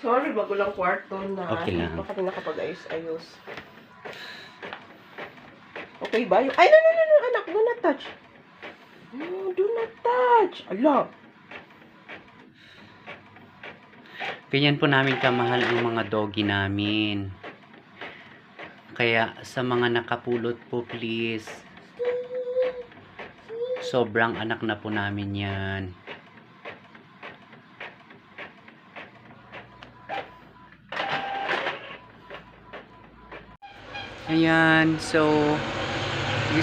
Sorry, bago lang kwarto na. Okay lang. Pa kami nakapag-ayos-ayos. Okay ba? Ay, no, no, no, no, anak. Do not touch. No, do not touch. Ala. Ganyan po namin kamahal ang mga doggy namin. Kaya sa mga nakapulot po please. Sobrang anak na po namin yan. Ayan, so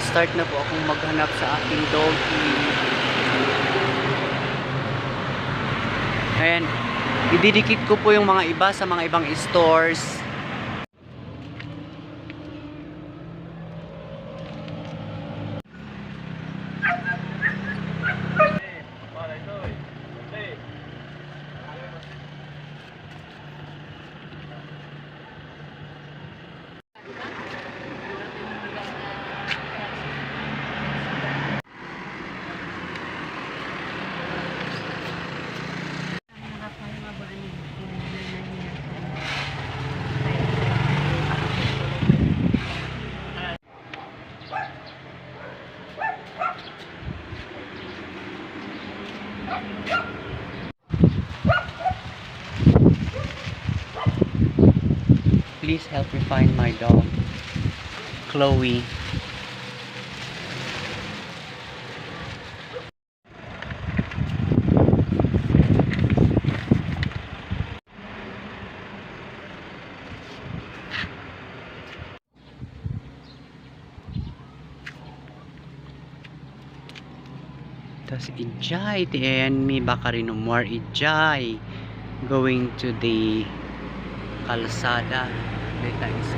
start na po akong maghanap sa aking doggy. Ayan, ididikit ko po yung mga iba sa mga ibang stores. Please help me find my dog. Chloe. Tas Ijay, and me baka rin more Ijay going to the kalsada. Dito is